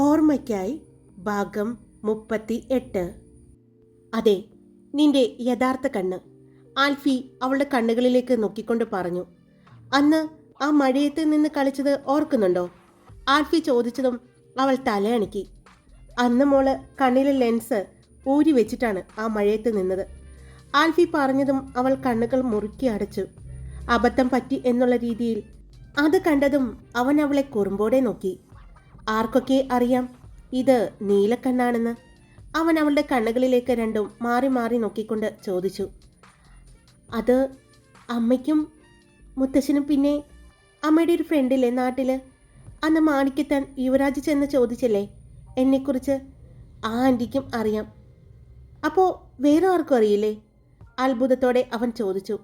ഓർമ്മയ്ക്കായി ഭാഗം മുപ്പത്തി എട്ട് അതെ നിന്റെ യഥാർത്ഥ കണ്ണ്. ആൽഫി അവളുടെ കണ്ണുകളിലേക്ക് നോക്കിക്കൊണ്ട് പറഞ്ഞു അന്ന് ആ മഴയത്ത് നിന്ന് കളിച്ചത് ഓർക്കുന്നുണ്ടോ? ആൽഫി ചോദിച്ചതും അവൾ തലയണക്കി അന്ന് മോൾ കണ്ണിലെ ലെൻസ് ഊരി വെച്ചിട്ടാണ് ആ മഴയത്ത് നിന്നത്. ആൽഫി പറഞ്ഞതും അവൾ കണ്ണുകൾ മുറുക്കി അടച്ചു അബദ്ധം പറ്റി എന്നുള്ള രീതിയിൽ അത് കണ്ടതും അവൻ അവളെ കുറുമ്പോടെ നോക്കി. ആർക്കൊക്കെ അറിയാം? ഇത് നീലക്കണ്ണാണെന്ന്. അവൻ അവളുടെ കണ്ണുകളിലേക്ക് രണ്ടും മാറി മാറി നോക്കിക്കൊണ്ട് ചോദിച്ചു. അത് അമ്മയ്ക്കും മുത്തശ്ശനും പിന്നെ അമ്മയുടെ ഒരു ഫ്രണ്ടില്ലേ നാട്ടിൽ അന്ന് മാണിക്കത്താൻ യുവരാജ് ചെന്ന് ചോദിച്ചില്ലേ? എന്നെക്കുറിച്ച് ആ ആന്റിക്കും അറിയാം. അപ്പോൾ വേറെ ആർക്കും അറിയില്ലേ? അത്ഭുതത്തോടെ അവൻ ചോദിച്ചു.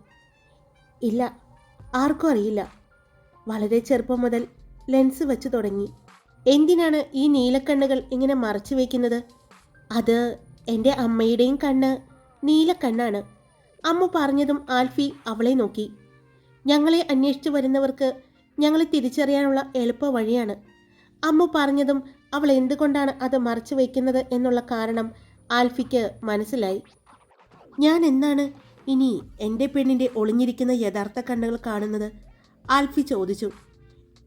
ഇല്ല ആർക്കും അറിയില്ല. വളരെ ചെറുപ്പം മുതൽ ലെൻസ് വെച്ച് തുടങ്ങി. എന്തിനാണ് ഈ നീലക്കണ്ണുകൾ ഇങ്ങനെ മറച്ചു വയ്ക്കുന്നത് അത് എന്റെ അമ്മയുടെയും കണ്ണ്. നീലക്കണ്ണാണ്. അമ്മ പറഞ്ഞതും ആൽഫി അവളെ നോക്കി. ഞങ്ങളെ അന്വേഷിച്ചു വരുന്നവർക്ക് ഞങ്ങളെ തിരിച്ചറിയാനുള്ള എളുപ്പ വഴിയാണ്. അമ്മ പറഞ്ഞതും അവൾ എന്തുകൊണ്ടാണ് അത് മറച്ചു വയ്ക്കുന്നത് എന്നുള്ള കാരണം ആൽഫിക്ക് മനസ്സിലായി. ഞാൻ എന്നാണ് ഇനി എന്റെ പെണ്ണിന്റെ ഒളിഞ്ഞിരിക്കുന്ന യഥാർത്ഥ കണ്ണുകൾ കാണുന്നത്? ആൽഫി ചോദിച്ചു.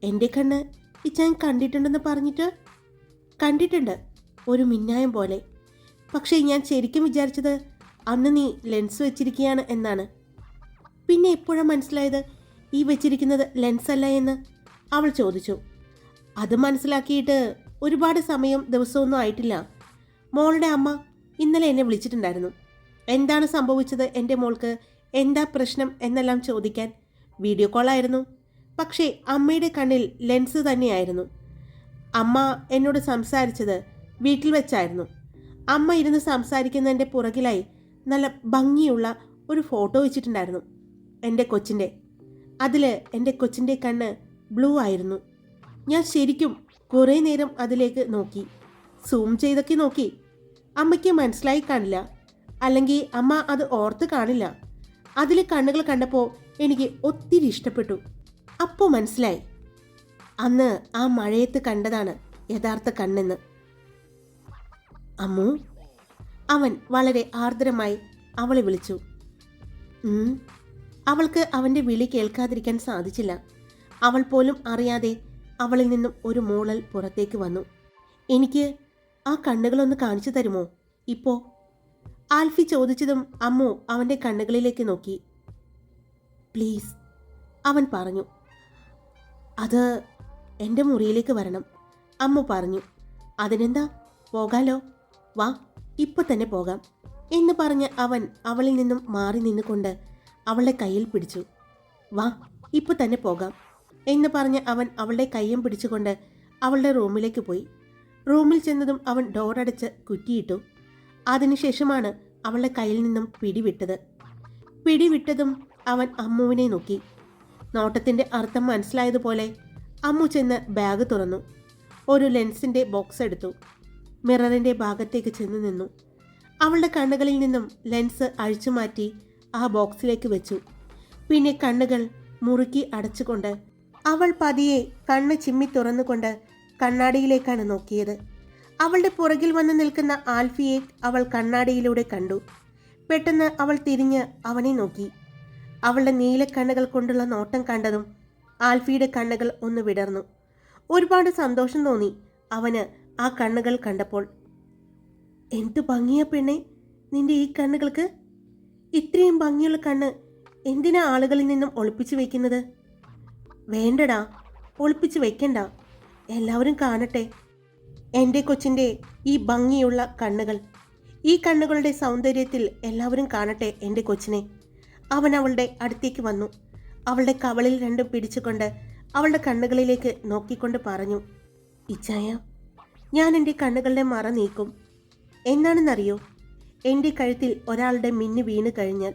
എന്റെ കണ്ണ് ഇച്ചാൻ കണ്ടിട്ടുണ്ടെന്ന് പറഞ്ഞിട്ട് കണ്ടിട്ടുണ്ട്. ഒരു മിന്നായം പോലെ. പക്ഷേ ഞാൻ ശരിക്കും വിചാരിച്ചത് അന്ന് നീ ലെൻസ് വെച്ചിരിക്കുകയാണ് എന്നാണ്. പിന്നെ എപ്പോഴാണ് മനസ്സിലായത് ഈ വെച്ചിരിക്കുന്നത് ലെൻസ് അല്ല എന്ന്? അവൾ ചോദിച്ചു. അത് മനസ്സിലാക്കിയിട്ട് ഒരുപാട് സമയം ദിവസമൊന്നും ആയിട്ടില്ല. മോളുടെ അമ്മ ഇന്നലെ എന്നെ വിളിച്ചിട്ടുണ്ടായിരുന്നു. എന്താണ് സംഭവിച്ചത് എന്റെ മോൾക്ക്? എന്താ പ്രശ്നം? എന്നെല്ലാം ചോദിക്കാൻ വീഡിയോ കോളായിരുന്നു. പക്ഷേ അമ്മയുടെ കണ്ണിൽ ലെൻസ് തന്നെയായിരുന്നു. അമ്മ എന്നോട് സംസാരിച്ചത് വീട്ടിൽ വെച്ചായിരുന്നു. അമ്മ ഇരുന്ന് സംസാരിക്കുന്നതിന്റെ പുറകിലായി നല്ല ഭംഗിയുള്ള ഒരു ഫോട്ടോ വെച്ചിട്ടുണ്ടായിരുന്നു എന്റെ കൊച്ചിന്റെ. അതിൽ എന്റെ കൊച്ചിന്റെ കണ്ണ് ബ്ലൂ ആയിരുന്നു. ഞാൻ ശരിക്കും കുറേ നേരം അതിലേക്ക് നോക്കി. സൂം ചെയ്തൊക്കെ നോക്കി. അമ്മയ്ക്ക് മനസ്സിലായി കാണില്ല. അല്ലെങ്കിൽ അമ്മ അത് ഓർത്ത് കാണില്ല. അതിലെ കണ്ണുകൾ കണ്ടപ്പോൾ എനിക്ക് ഒത്തിരി ഇഷ്ടപ്പെട്ടു. അപ്പോൾ മനസ്സിലായി. അന്ന് ആ മഴയത്ത് കണ്ടതാണ് യഥാർത്ഥ കണ്ണെന്ന്. അമ്മു അവൻ വളരെ ആർദ്രമായി അവളെ വിളിച്ചു. അവൾക്ക് അവന്റെ വിളി കേൾക്കാതിരിക്കാൻ സാധിച്ചില്ല. അവൾ പോലും അറിയാതെ അവളിൽ നിന്നും ഒരു മൂളൽ പുറത്തേക്ക് വന്നു. എനിക്ക് ആ കണ്ണുകളൊന്ന് കാണിച്ചു തരുമോ? ഇപ്പോ? ആൽഫി ചോദിച്ചതും അമ്മു അവന്റെ കണ്ണുകളിലേക്ക് നോക്കി. പ്ലീസ് അവൻ പറഞ്ഞു. അത് എന്റെ മുറിയിലേക്ക് വരണം. അമ്മ പറഞ്ഞു അതിനെന്താ? പോകാലോ. വാ ഇപ്പൊ തന്നെ പോകാം. എന്ന് പറഞ്ഞ് അവൻ അവളിൽ നിന്നും മാറി നിന്നുകൊണ്ട് അവളുടെ കയ്യിൽ പിടിച്ചു. വാ ഇപ്പൊ തന്നെ പോകാം. എന്ന് പറഞ്ഞ് അവൻ അവളുടെ കയ്യും പിടിച്ചുകൊണ്ട് അവളുടെ റൂമിലേക്ക് പോയി. റൂമിൽ ചെന്നതും അവൻ ഡോറടച്ച് കുറ്റിയിട്ടു. അതിനുശേഷമാണ് അവളുടെ കയ്യിൽ നിന്നും പിടിവിട്ടത്. പിടിവിട്ടതും അവൻ അമ്മുവിനെ നോക്കി. നോട്ടത്തിന്റെ അർത്ഥം മനസ്സിലായതുപോലെ അമ്മു ചെന്ന് ബാഗ് തുറന്നു. ഒരു ലെൻസിന്റെ ബോക്സ് എടുത്തു. മിററിന്റെ ഭാഗത്തേക്ക് ചെന്ന് നിന്നു. അവളുടെ കണ്ണുകളിൽ നിന്നും ലെൻസ് അഴിച്ചു മാറ്റി ആ ബോക്സിലേക്ക് വെച്ചു. പിന്നെ കണ്ണുകൾ മുറുക്കി അടച്ചുകൊണ്ട് അവൾ പതിയെ കണ്ണ് ചിമ്മി തുറന്നുകൊണ്ട് കണ്ണാടിയിലേക്കാണ് നോക്കിയത്. അവളുടെ പുറകിൽ വന്ന് നിൽക്കുന്ന ആൽഫിയെ അവൾ കണ്ണാടിയിലൂടെ കണ്ടു. പെട്ടെന്ന് അവൾ തിരിഞ്ഞ് അവനെ നോക്കി. അവളുടെ നീലക്കണ്ണുകൾ കൊണ്ടുള്ള നോട്ടം കണ്ടതും ആൽഫിയുടെ കണ്ണുകൾ ഒന്ന് വിടർന്നു. ഒരുപാട് സന്തോഷം തോന്നി അവന് ആ കണ്ണുകൾ കണ്ടപ്പോൾ. എന്തു ഭംഗിയ പെണ്ണെ നിന്റെ ഈ കണ്ണുകൾക്ക്? ഇത്രയും ഭംഗിയുള്ള കണ്ണ് എന്തിനാ ആളുകളിൽ നിന്നും ഒളിപ്പിച്ചു വെക്കുന്നത്? വേണ്ടടാ ഒളിപ്പിച്ചു വെക്കണ്ട. എല്ലാവരും കാണട്ടെ. എന്റെ കൊച്ചിന്റെ ഈ ഭംഗിയുള്ള കണ്ണുകൾ ഈ കണ്ണുകളുടെ സൗന്ദര്യത്തിൽ എല്ലാവരും കാണട്ടെ എന്റെ കൊച്ചിനെ. അവൻ അവളുടെ അടുത്തേക്ക് വന്നു. അവളുടെ കവളിൽ രണ്ടും പിടിച്ചുകൊണ്ട് അവളുടെ കണ്ണുകളിലേക്ക് നോക്കിക്കൊണ്ട് പറഞ്ഞു ഇച്ചായ ഞാൻ എന്റെ കണ്ണുകളുടെ മറ നീക്കും. എന്നാണെന്നറിയോ എന്റെ കഴുത്തിൽ ഒരാളുടെ മിന്നു വീണ് കഴിഞ്ഞാൽ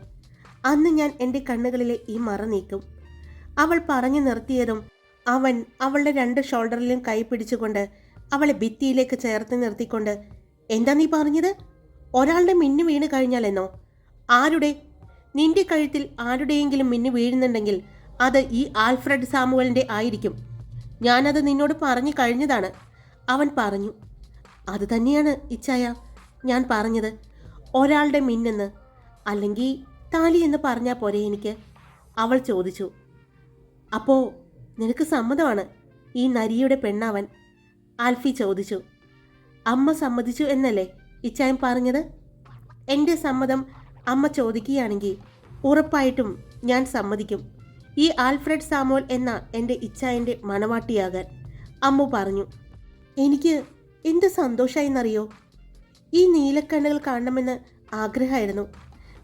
അന്ന് ഞാൻ എന്റെ കണ്ണുകളിലെ ഈ മറ നീക്കും. അവൾ പറഞ്ഞു നിർത്തിയതും അവൻ അവളുടെ രണ്ട് ഷോൾഡറിലും കൈ പിടിച്ചുകൊണ്ട് അവളെ ഭിത്തിയിലേക്ക് ചേർത്ത് നിർത്തിക്കൊണ്ട് എന്താ നീ പറഞ്ഞത്? ഒരാളുടെ മിന്നു വീണ് കഴിഞ്ഞാലെന്നോ? ആരുടെ നിന്റെ കഴുത്തിൽ ആരുടെയെങ്കിലും മിന്നു വീഴുന്നുണ്ടെങ്കിൽ അത് ഈ ആൽഫ്രഡ് സാമുവലിന്റെ ആയിരിക്കും. ഞാനത് നിന്നോട് പറഞ്ഞു കഴിഞ്ഞതാണ്. അവൻ പറഞ്ഞു അത് തന്നെയാണ് ഇച്ചായ. ഞാൻ പറഞ്ഞത് ഒരാളുടെ മിന്നെന്ന് അല്ലെങ്കിൽ താലി എന്ന് പറഞ്ഞാൽ പോരെ എനിക്ക്? അവൾ ചോദിച്ചു അപ്പോൾ നിനക്ക് സമ്മതമാണ്? ഈ നരിയുടെ പെണ്ണവൻ ആൽഫി ചോദിച്ചു അമ്മ സമ്മതിച്ചു എന്നല്ലേ ഇച്ചായം പറഞ്ഞത്? എന്റെ സമ്മതം അമ്മ ചോദിക്കുകയാണെങ്കിൽ ഉറപ്പായിട്ടും ഞാൻ സമ്മതിക്കും. ഈ ആൽഫ്രഡ് സാമോൽ എന്ന എന്റെ ഇച്ഛായന്റെ മണവാട്ടിയാകാൻ അമ്മു പറഞ്ഞു. എനിക്ക് എന്ത് സന്തോഷമായിന്നറിയോ ഈ നീലക്കണ്ണുകൾ കാണണമെന്ന് ആഗ്രഹമായിരുന്നു.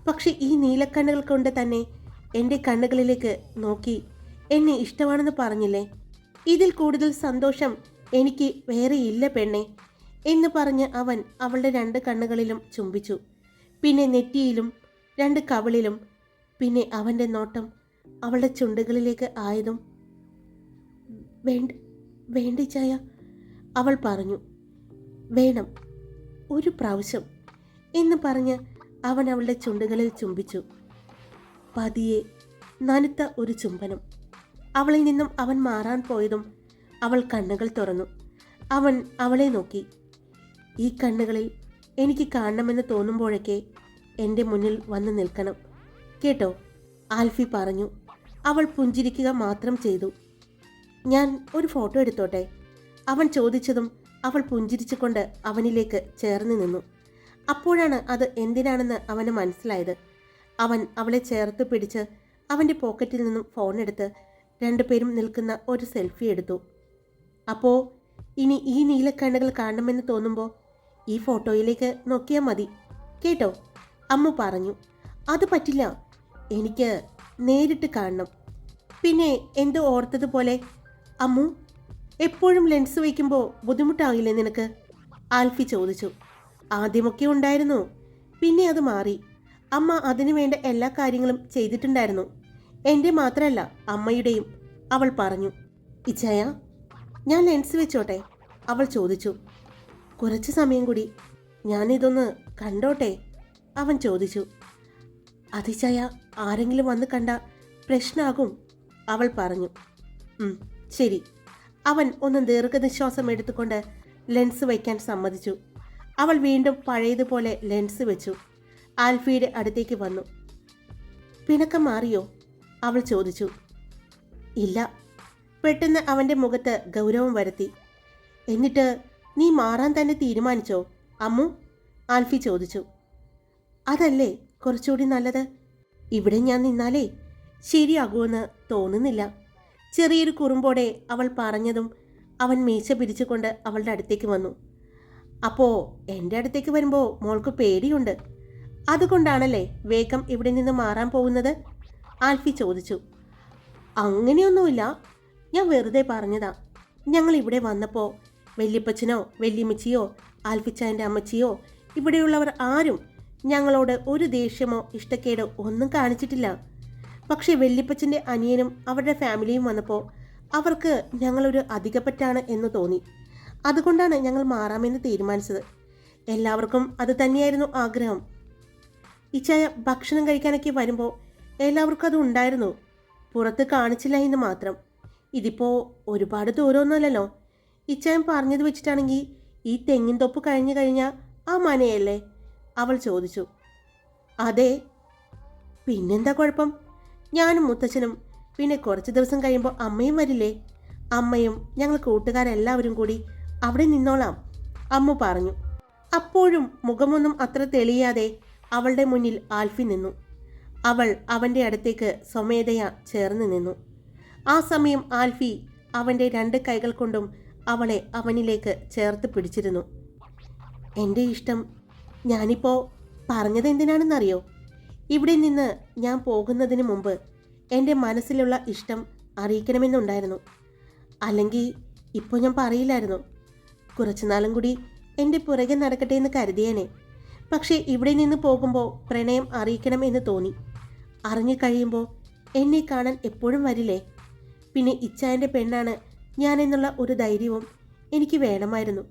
പക്ഷെ ഈ നീലക്കണ്ണുകൾ കൊണ്ട് തന്നെ എന്റെ കണ്ണുകളിലേക്ക് നോക്കി എന്നെ ഇഷ്ടമാണെന്ന് പറഞ്ഞില്ലേ? ഇതിൽ കൂടുതൽ സന്തോഷം എനിക്ക് വേറെ ഇല്ല പെണ്ണേ എന്ന് പറഞ്ഞ് അവൻ അവളുടെ രണ്ട് കണ്ണുകളിലും ചുംബിച്ചു. പിന്നെ നെറ്റിയിലും രണ്ട് കവളിലും പിന്നെ അവന്റെ നോട്ടം അവളുടെ ചുണ്ടുകളിലേക്ക് ആയതും. വേണ്ട വേണ്ട ചായ അവൾ പറഞ്ഞു. വേണം ഒരു പ്രാവശ്യം എന്ന് പറഞ്ഞ് അവൻ അവളുടെ ചുണ്ടുകളിൽ ചുംബിച്ചു. പതിയെ നനുത്ത ഒരു ചുംബനം. അവളിൽ നിന്നും അവൻ മാറാൻ പോയതും അവൾ കണ്ണുകൾ തുറന്നു. അവൻ അവളെ നോക്കി. ഈ കണ്ണുകളിൽ എനിക്ക് കാണണമെന്ന് തോന്നുമ്പോഴൊക്കെ എന്റെ മുന്നിൽ വന്ന് നിൽക്കണം. കേട്ടോ? ആൽഫി പറഞ്ഞു. അവൾ പുഞ്ചിരിക്കുക മാത്രം ചെയ്തു. ഞാൻ ഒരു ഫോട്ടോ എടുത്തോട്ടെ? അവൻ ചോദിച്ചതും അവൾ പുഞ്ചിരിച്ചുകൊണ്ട് അവനിലേക്ക് ചേർന്ന് നിന്നു. അപ്പോഴാണ് അത് എന്തിനാണെന്ന് അവന് മനസ്സിലായത്. അവൻ അവളെ ചേർത്ത് പിടിച്ച് അവന്റെ പോക്കറ്റിൽ നിന്നും ഫോൺ എടുത്ത് രണ്ടുപേരും നിൽക്കുന്ന ഒരു സെൽഫി എടുത്തു. അപ്പോൾ ഇനി ഈ നീലക്കണ്ണുകൾ കാണണമെന്ന് തോന്നുമ്പോൾ ഈ ഫോട്ടോയിലേക്ക് നോക്കിയാൽ മതി. കേട്ടോ? അമ്മ പറഞ്ഞു. അത് പറ്റില്ല. എനിക്ക് നേരിട്ട് കാണണം. പിന്നെ എന്ത് ഓർത്തതുപോലെ? അമ്മു എപ്പോഴും ലെൻസ് വയ്ക്കുമ്പോൾ ബുദ്ധിമുട്ടാകില്ലേ നിനക്ക്? ആൽഫി ചോദിച്ചു. ആദ്യമൊക്കെ ഉണ്ടായിരുന്നു. പിന്നെ അത് മാറി. അമ്മ അതിനു വേണ്ട എല്ലാ കാര്യങ്ങളും ചെയ്തിട്ടുണ്ടായിരുന്നു. എന്റെ മാത്രമല്ല അമ്മയുടെയും. അവൾ പറഞ്ഞു. ഇച്ചയ ഞാൻ ലെൻസ് വെച്ചോട്ടെ? അവൾ ചോദിച്ചു. കുറച്ച് സമയം കൂടി. ഞാനിതൊന്ന് കണ്ടോട്ടെ? അവൻ ചോദിച്ചു. അതിശയ ആരെങ്കിലും വന്ന് കണ്ട പ്രശ്നമാകും അവൾ പറഞ്ഞു. "ഉം, ശരി. അവൻ ഒന്ന് ദീർഘനിശ്വാസം എടുത്തുകൊണ്ട് ലെൻസ് വയ്ക്കാൻ സമ്മതിച്ചു. അവൾ വീണ്ടും പഴയതുപോലെ ലെൻസ് വെച്ചു. ആൽഫിയുടെ അടുത്തേക്ക് വന്നു. പിണക്കം മാറിയോ? അവൾ ചോദിച്ചു. ഇല്ല. പെട്ടെന്ന് അവന്റെ മുഖത്ത് ഗൗരവം വരുത്തി. എന്നിട്ട് നീ മാറാൻ തന്നെ തീരുമാനിച്ചോ? അമ്മു ആൽഫി ചോദിച്ചു. അതല്ലേ കുറച്ചുകൂടി നല്ലത്? ഇവിടെ ഞാൻ നിന്നാലേ ശരിയാകുമെന്ന് തോന്നുന്നില്ല. ചെറിയൊരു കുറുമ്പോടെ അവൾ പറഞ്ഞതും അവൻ മീശ പിരിച്ചുകൊണ്ട് അവളുടെ അടുത്തേക്ക് വന്നു. അപ്പോൾ എന്റെ അടുത്തേക്ക് വരുമ്പോൾ മോൾക്ക് പേടിയുണ്ട്. അതുകൊണ്ടാണല്ലേ വേഗം ഇവിടെ നിന്ന് മാറാൻ പോകുന്നത്? ആൽഫി ചോദിച്ചു. അങ്ങനെയൊന്നുമില്ല. ഞാൻ വെറുതെ പറഞ്ഞതാ. ഞങ്ങൾ ഇവിടെ വന്നപ്പോൾ വല്യപ്പച്ചനോ വല്യമ്മച്ചിയോ ആൽഫിച്ചാന്റെ അമ്മച്ചിയോ ഇവിടെയുള്ളവർ ആരും ഞങ്ങളോട് ഒരു ദേഷ്യമോ ഇഷ്ടക്കേടോ ഒന്നും കാണിച്ചിട്ടില്ല. പക്ഷേ വല്യപ്പച്ചന്റെ അനിയനും അവരുടെ ഫാമിലിയും വന്നപ്പോൾ അവർക്ക് ഞങ്ങളൊരു അധികപ്പറ്റാണ് എന്ന് തോന്നി. അതുകൊണ്ടാണ് ഞങ്ങൾ മാറാമെന്ന് തീരുമാനിച്ചത്. എല്ലാവർക്കും അത് തന്നെയായിരുന്നു ആഗ്രഹം. ഇച്ചായ ഭക്ഷണം കഴിക്കാനൊക്കെ വരുമ്പോൾ എല്ലാവർക്കും അത് ഉണ്ടായിരുന്നു. പുറത്ത് കാണിച്ചില്ല എന്ന് മാത്രം. ഇതിപ്പോൾ ഒരുപാട് ദൂരമൊന്നുമല്ലല്ലോ. ഇച്ചായൻ പറഞ്ഞത് വെച്ചിട്ടാണെങ്കിൽ ഈ തെങ്ങിൻ തൊപ്പ് കഴിഞ്ഞു കഴിഞ്ഞാൽ ആ മനയല്ലേ? അവൾ ചോദിച്ചു. അതെ. പിന്നെന്താ കുഴപ്പം? ഞാനും മുത്തച്ഛനും പിന്നെ കുറച്ച് ദിവസം കഴിയുമ്പോൾ അമ്മയും വരില്ലേ? അമ്മയും ഞങ്ങൾ കൂട്ടുകാരെല്ലാവരും കൂടി അവിടെ നിന്നോളാം അമ്മ പറഞ്ഞു. അപ്പോഴും മുഖമൊന്നും അത്ര തെളിയാതെ അവളുടെ മുന്നിൽ ആൽഫി നിന്നു. അവൾ അവന്റെ അടുത്തേക്ക് സ്വമേധയാ ചേർന്ന് നിന്നു. ആ സമയം ആൽഫി അവന്റെ രണ്ട് കൈകൾ കൊണ്ടും അവളെ അവനിലേക്ക് ചേർത്ത് പിടിച്ചിരുന്നു. എന്റെ ഇഷ്ടം ഞാനിപ്പോൾ പറഞ്ഞത് എന്തിനാണെന്നറിയോ? ഇവിടെ നിന്ന് ഞാൻ പോകുന്നതിന് മുമ്പ് എന്റെ മനസ്സിലുള്ള ഇഷ്ടം അറിയിക്കണമെന്നുണ്ടായിരുന്നു. അല്ലെങ്കിൽ ഇപ്പോൾ ഞാൻ പറയില്ലായിരുന്നു. കുറച്ചുനാളും കൂടി എന്റെ പുറകെ നടക്കട്ടെ എന്ന് കരുതിയേനെ. പക്ഷേ ഇവിടെ നിന്ന് പോകുമ്പോൾ പ്രണയം അറിയിക്കണം എന്ന് തോന്നി. അറിഞ്ഞു കഴിയുമ്പോൾ എന്നെ കാണാൻ എപ്പോഴും വരില്ലേ? പിന്നെ ഇച്ചായന്റെ പെണ്ണാണ് ഞാനെന്നുള്ള ഒരു ധൈര്യവും എനിക്ക് വേണമായിരുന്നു.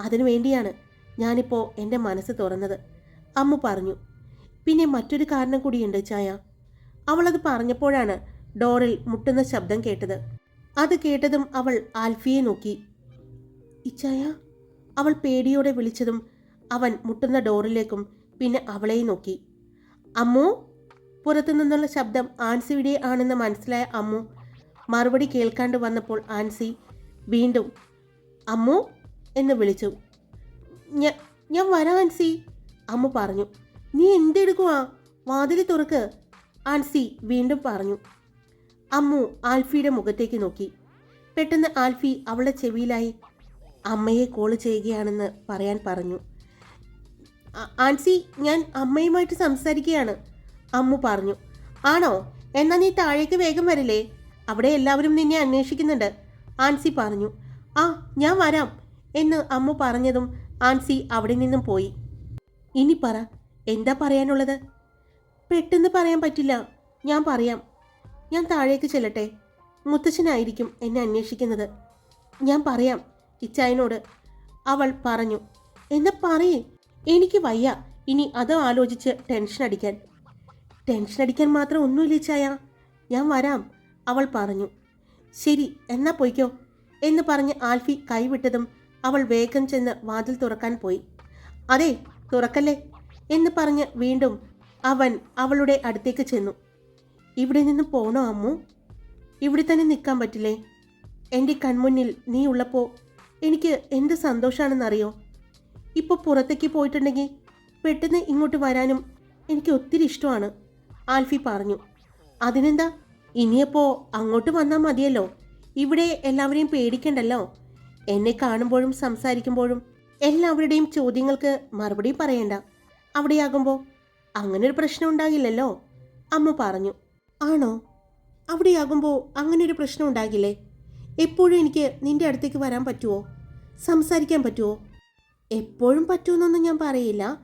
അതിനുവേണ്ടിയാണ് ഞാനിപ്പോൾ എന്റെ മനസ്സ് തുറന്നത്. അമ്മ പറഞ്ഞു പിന്നെ മറ്റൊരു കാരണം കൂടിയുണ്ട് ചായ. അവളത് പറഞ്ഞപ്പോഴാണ് ഡോറിൽ മുട്ടുന്ന ശബ്ദം കേട്ടത്. അത് കേട്ടതും അവൾ ആൽഫിയെ നോക്കി. ഇച്ചായ അവൾ പേടിയോടെ വിളിച്ചതും അവൻ മുട്ടുന്ന ഡോറിലേക്കും പിന്നെ അവളെയും നോക്കി. അമ്മു? പുറത്തു നിന്നുള്ള ശബ്ദം ആൻസിയുടെ ആണെന്ന് മനസ്സിലായ അമ്മു മറുപടി കേൾക്കാണ്ട് വന്നപ്പോൾ ആൻസി വീണ്ടും അമ്മു എന്ന് വിളിച്ചു. ഞാൻ വരാം ആൻസി അമ്മു പറഞ്ഞു. നീ എന്തെടുക്കുവാ? വാതിൽ തുറക്ക് ആൻസി വീണ്ടും പറഞ്ഞു. അമ്മു ആൽഫിയുടെ മുഖത്തേക്ക് നോക്കി. പെട്ടെന്ന് ആൽഫി അവളുടെ ചെവിയിലായി അമ്മയെ കോൾ ചെയ്യുകയാണെന്ന് പറയാൻ പറഞ്ഞു. ആൻസി ഞാൻ അമ്മയുമായിട്ട് സംസാരിക്കുകയാണ് അമ്മു പറഞ്ഞു. ആണോ? എന്നാൽ നീ താഴേക്ക് വേഗം വരില്ലേ? അവിടെ എല്ലാവരും നിന്നെ അന്വേഷിക്കുന്നുണ്ട്. ആൻസി പറഞ്ഞു. ആ ഞാൻ വരാം എന്ന് അമ്മ പറഞ്ഞതും ആൻസി അവിടെ നിന്നും പോയി. ഇനി പറ എന്താ പറയാനുള്ളത്? പെട്ടെന്ന് പറയാൻ പറ്റില്ല. ഞാൻ പറയാം. ഞാൻ താഴേക്ക് ചെല്ലട്ടെ. മുത്തച്ഛനായിരിക്കും എന്നെ അന്വേഷിക്കുന്നത്. ഞാൻ പറയാം ഇച്ചായനോട്. അവൾ പറഞ്ഞു. എന്നാ പറയേ. എനിക്ക് വയ്യ. ഇനി അത് ആലോചിച്ച് ടെൻഷൻ അടിക്കാൻ. ടെൻഷൻ അടിക്കാൻ മാത്രം ഒന്നുമില്ല ഇച്ചായ. ഞാൻ വരാം. അവൾ പറഞ്ഞു ശരി എന്നാ പോയിക്കോ എന്ന് പറഞ്ഞ് ആൽഫി കൈവിട്ടതും അവൾ വേഗം ചെന്ന് വാതിൽ തുറക്കാൻ പോയി. അതെ തുറക്കല്ലേ എന്ന് പറഞ്ഞ് വീണ്ടും അവൻ അവളുടെ അടുത്തേക്ക് ചെന്നു. ഇവിടെ നിന്ന് പോണോ അമ്മു? ഇവിടെ തന്നെ നിൽക്കാൻ പറ്റില്ലേ? എന്റെ കൺമുന്നിൽ നീ ഉള്ളപ്പോൾ എനിക്ക് എന്ത് സന്തോഷമാണെന്നറിയോ ഇപ്പോൾ പുറത്തേക്ക് പോയിട്ടുണ്ടെങ്കിൽ പെട്ടെന്ന് ഇങ്ങോട്ട് വരാനും എനിക്ക് ഒത്തിരി ഇഷ്ടമാണ് ആൽഫി പറഞ്ഞു. അതിനെന്താ? ഇനിയപ്പോൾ അങ്ങോട്ട് വന്നാൽ മതിയല്ലോ. ഇവിടെ എല്ലാവരെയും പേടിക്കണ്ടല്ലോ. എന്നെ കാണുമ്പോഴും സംസാരിക്കുമ്പോഴും എല്ലാവരുടെയും ചോദ്യങ്ങൾക്ക് മറുപടി പറയണ്ട. അവിടെയാകുമ്പോൾ അങ്ങനെ ഒരു പ്രശ്നം ഉണ്ടാകില്ലല്ലോ. അമ്മ പറഞ്ഞു ആണോ? അവിടെയാകുമ്പോൾ അങ്ങനെ ഒരു പ്രശ്നം ഉണ്ടാകില്ലേ? എപ്പോഴും എനിക്ക് നിന്റെ അടുത്തേക്ക് വരാൻ പറ്റുമോ സംസാരിക്കാൻ പറ്റുമോ എപ്പോഴും പറ്റുമെന്നൊന്നും ഞാൻ പറയില്ല.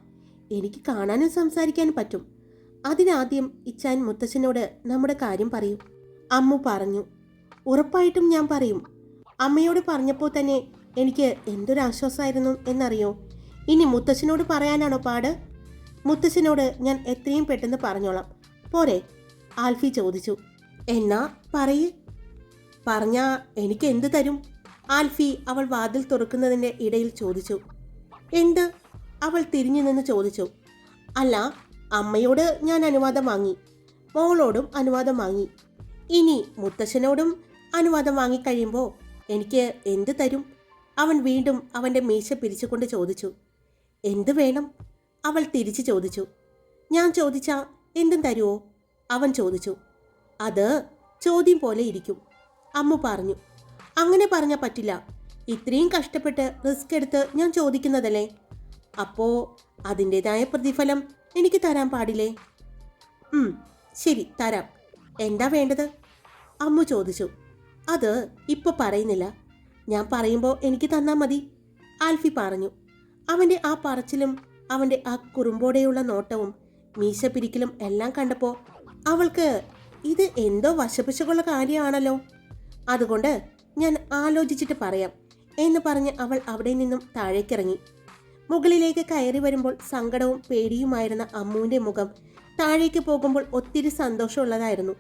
എനിക്ക് കാണാനും സംസാരിക്കാനും പറ്റും. അതിനാദ്യം ഇച്ചാൻ മുത്തച്ഛനോട് നമ്മുടെ കാര്യം പറയും. അമ്മു പറഞ്ഞു. ഉറപ്പായിട്ടും ഞാൻ പറയും. അമ്മയോട് പറഞ്ഞപ്പോൾ തന്നെ എനിക്ക് എന്തൊരു ആശ്വാസമായിരുന്നു എന്നറിയോ? ഇനി മുത്തച്ഛനോട് പറയാനാണോ പാട്? മുത്തച്ഛനോട് ഞാൻ എത്രയും പെട്ടെന്ന് പറഞ്ഞോളാം. പോരെ ആൽഫി ചോദിച്ചു. എന്നാ പറയ്. പറഞ്ഞാ എനിക്ക് എന്ത് തരും? ആൽഫി അവൾ വാതിൽ തുറക്കുന്നതിന്റെ ഇടയിൽ ചോദിച്ചു. എന്ത്? അവൾ തിരിഞ്ഞു നിന്ന് ചോദിച്ചു. അല്ല അമ്മയോട് ഞാൻ അനുവാദം വാങ്ങി. മോളോടും അനുവാദം വാങ്ങി. ഇനി മുത്തശ്ശനോടും അനുവാദം വാങ്ങിക്കഴിയുമ്പോൾ എനിക്ക് എന്ത് തരും? അവൻ വീണ്ടും അവന്റെ മീശ പിരിച്ചുകൊണ്ട് ചോദിച്ചു. എന്ത് വേണം? അവൾ തിരിച്ചു ചോദിച്ചു. ഞാൻ ചോദിച്ചാ എന്തും തരുമോ അവൻ ചോദിച്ചു. അത് ചോദ്യം പോലെ ഇരിക്കും. അമ്മ പറഞ്ഞു. അങ്ങനെ പറഞ്ഞാൽ പറ്റില്ല. ഇത്രയും കഷ്ടപ്പെട്ട് റിസ്ക് എടുത്ത് ഞാൻ ചോദിക്കുന്നതല്ലേ? അപ്പോൾ അതിന്റെതായ പ്രതിഫലം എനിക്ക് തരാൻ പാടില്ലേ? ശരി തരാം. എന്താ വേണ്ടത്? അമ്മു ചോദിച്ചു. അത് ഇപ്പോൾ പറയുന്നില്ല. ഞാൻ പറയുമ്പോൾ എനിക്ക് തന്നാൽ മതി. ആൽഫി പറഞ്ഞു. അവന്റെ ആ പറച്ചിലും അവന്റെ ആ കുറുമ്പോടെയുള്ള നോട്ടവും മീശ പിരിക്കലും എല്ലാം കണ്ടപ്പോൾ അവൾക്ക് ഇത് എന്തോ വശപ്പിച്ചുള്ള കാര്യമാണല്ലോ. അതുകൊണ്ട് ഞാൻ ആലോചിച്ചിട്ട് പറയാം എന്ന് പറഞ്ഞ് അവൾ അവിടെ നിന്നും താഴേക്കിറങ്ങി. മുകളിലേക്ക് കയറി വരുമ്പോൾ സങ്കടവും പേടിയുമായിരുന്ന അമ്മുവിന്റെ മുഖം താഴേക്ക് പോകുമ്പോൾ ഒത്തിരി സന്തോഷമുള്ളതായിരുന്നു.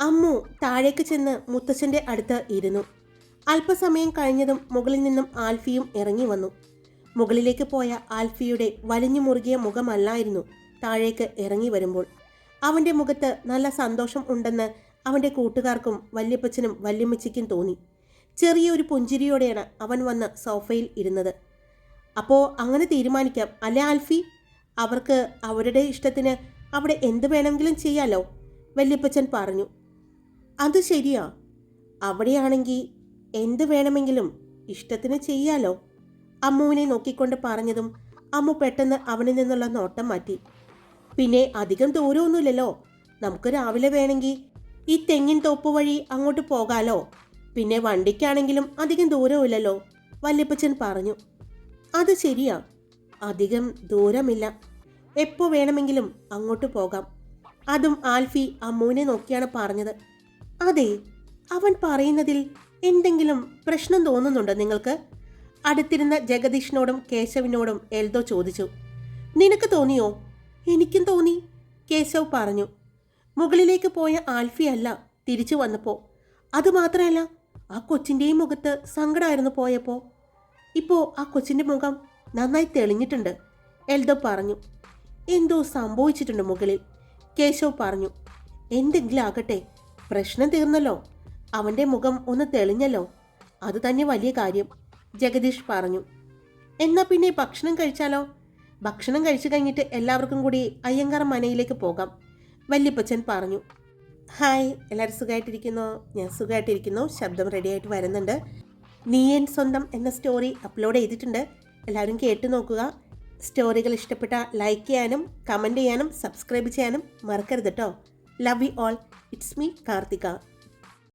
അമ്മു താഴേക്ക് ചെന്ന് മുത്തച്ഛന്റെ അടുത്ത് ഇരുന്നു. അല്പസമയം കഴിഞ്ഞതും മുകളിൽ നിന്നും ആൽഫിയും ഇറങ്ങി വന്നു. മുകളിലേക്ക് പോയ ആൽഫിയുടെ വലിഞ്ഞു മുറുകിയ മുഖമല്ലായിരുന്നു താഴേക്ക് ഇറങ്ങി വരുമ്പോൾ. അവന്റെ മുഖത്ത് നല്ല സന്തോഷം ഉണ്ടെന്ന് അവന്റെ കൂട്ടുകാർക്കും വല്യപ്പച്ചനും വല്യമ്മച്ചിക്കും തോന്നി. ചെറിയൊരു പുഞ്ചിരിയോടെയാണ് അവൻ വന്ന് സോഫയിൽ ഇരുന്നത്. അപ്പോൾ അങ്ങനെ തീരുമാനിക്കാം. അല്ലേ ആൽഫി? അവർക്ക് അവരുടെ ഇഷ്ടത്തിന് അവിടെ എന്ത് വേണമെങ്കിലും ചെയ്യാലോ വല്യപ്പച്ചൻ പറഞ്ഞു. അത് ശരിയാ. അവിടെയാണെങ്കിൽ എന്ത് വേണമെങ്കിലും ഇഷ്ടത്തിന് ചെയ്യാലോ. അമ്മുവിനെ നോക്കിക്കൊണ്ട് പറഞ്ഞതും അമ്മു പെട്ടെന്ന് അവനിൽ നിന്നുള്ള നോട്ടം മാറ്റി. പിന്നെ അധികം ദൂരമൊന്നുമില്ലല്ലോ. നമുക്ക് രാവിലെ വേണമെങ്കിൽ ഈ തെങ്ങിൻ തോപ്പ് വഴി അങ്ങോട്ട് പോകാലോ. പിന്നെ വണ്ടിക്കാണെങ്കിലും അധികം ദൂരമില്ലല്ലോ വല്യപ്പച്ചൻ പറഞ്ഞു. അത് ശരിയാ. അധികം ദൂരമില്ല. എപ്പോൾ വേണമെങ്കിലും അങ്ങോട്ട് പോകാം. അതും ആൽഫി അമ്മുവിനെ നോക്കിയാണ് പറഞ്ഞത്. അതെ അവൻ പറയുന്നതിൽ എന്തെങ്കിലും പ്രശ്നം തോന്നുന്നുണ്ടോ നിങ്ങൾക്ക്? അടുത്തിരുന്ന ജഗദീഷിനോടും കേശവിനോടും എൽദോ ചോദിച്ചു. നിനക്ക് തോന്നിയോ? എനിക്കും തോന്നി കേശവ് പറഞ്ഞു. മുകളിലേക്ക് പോയ ആൽഫി അല്ല തിരിച്ചു വന്നപ്പോൾ അതുമാത്രമല്ല ആ കൊച്ചിന്റെയും മുഖത്ത് സങ്കടമായിരുന്നു പോയപ്പോൾ ഇപ്പോൾ ആ കൊച്ചിന്റെ മുഖം നന്നായി തെളിഞ്ഞിട്ടുണ്ട്. എൽദോ പറഞ്ഞു എന്തോ സംഭവിച്ചിട്ടുണ്ട് മുകളിൽ. കേശവ് പറഞ്ഞു എന്തെങ്കിലും ആകട്ടെ പ്രശ്നം തീർന്നല്ലോ. അവന്റെ മുഖം ഒന്ന് തെളിഞ്ഞല്ലോ. അത് തന്നെ വലിയ കാര്യം. ജഗദീഷ് പറഞ്ഞു എന്നാ പിന്നെ ഭക്ഷണം കഴിച്ചാലോ? ഭക്ഷണം കഴിച്ചു കഴിഞ്ഞിട്ട് എല്ലാവർക്കും കൂടി അയ്യങ്കാർ മനയിലേക്ക് പോകാം. വല്യപ്പച്ചൻ പറഞ്ഞു ഹായ് എല്ലാവരും സുഖമായിട്ടിരിക്കുന്നു? ഞാൻ സുഖമായിട്ടിരിക്കുന്നു. ശബ്ദം റെഡിയായിട്ട് വരുന്നുണ്ട്. നീയൻ സ്വന്തം എന്ന സ്റ്റോറി അപ്ലോഡ് ചെയ്തിട്ടുണ്ട്. എല്ലാവരും കേട്ടു നോക്കുക. സ്റ്റോറികൾ ഇഷ്ടപ്പെട്ട ലൈക്ക് ചെയ്യാനും കമന്റ് ചെയ്യാനും സബ്സ്ക്രൈബ് ചെയ്യാനും മറക്കരുത് കേട്ടോ love you all it's me Karthika.